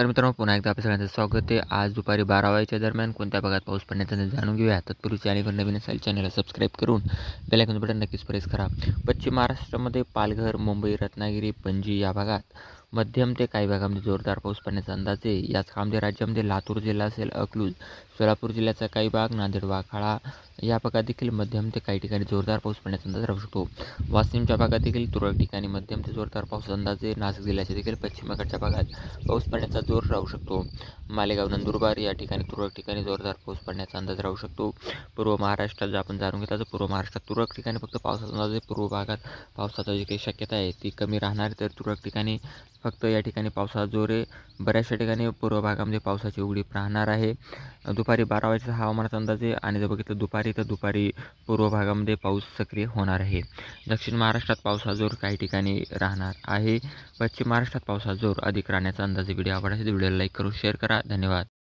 तर मित्रांनो पुन्हा एकदा आपल्या सगळ्यांचं स्वागत आहे. आज दुपारी बारा वाजेच्या दरम्यान कोणत्या भागात पाऊस पडण्याचा जाणून घेऊया? तत्पूर्वी चॅनलवर नवीन असेल चॅनलला सबस्क्राईब करून बेलायकन बटन नक्कीच प्रेस करा. पश्चिम महाराष्ट्रामध्ये पालघर मुंबई रत्नागिरी पणजी या भागात मध्यम ते काही भागामध्ये जोरदार पाऊस पडण्याचा अंदाज आहे. याच कामध्ये राज्यामध्ये लातूर जिल्हा असेल अकलूज सोलापूर जिल्ह्याचा काही भाग नांदेड वाखाळा या भागात देखील मध्यम ते काही ठिकाणी जोरदार पाऊस पडण्याचा अंदाज राहू शकतो. वाशिमच्या भागात देखील तुरळक ठिकाणी मध्यम ते जोरदार पाऊस अंदाज आहे. नाशिक जिल्ह्याच्या देखील पश्चिमेकडच्या भागात पाऊस पडण्याचा जोर राहू शकतो. मालेगाव नंदुरबार या ठिकाणी तुरळक ठिकाणी जोरदार पाऊस पडण्याचा अंदाज राहू शकतो. पूर्व महाराष्ट्रात जर आपण जाणून घेतला तर पूर्व महाराष्ट्रात तुरळक ठिकाणी फक्त पावसाचा अंदाज आहे. पूर्व भागात पावसाचा जी काही शक्यता आहे ती कमी राहणार तर तुरळक ठिकाणी फक्त या ठिकाणी पावसाचा जोर आहे. बऱ्याचशा ठिकाणी पूर्व भागामध्ये पावसाची उघडीप राहणार आहे. दुपारी बारा वाजेचा हवामानाचा अंदाज आहे आणि जर बघितलं दुपारी तर दुपारी पूर्व भागामध्ये पाऊस सक्रिय होणार आहे. दक्षिण महाराष्ट्रात पावसाचा जोर काही ठिकाणी राहणार आहे. पश्चिम महाराष्ट्रात पावसाचा जोर अधिक राहण्याचा अंदाज व्हिडिओ आवडला असेल व्हिडिओला लाईक करून शेअर करा. धन्यवाद.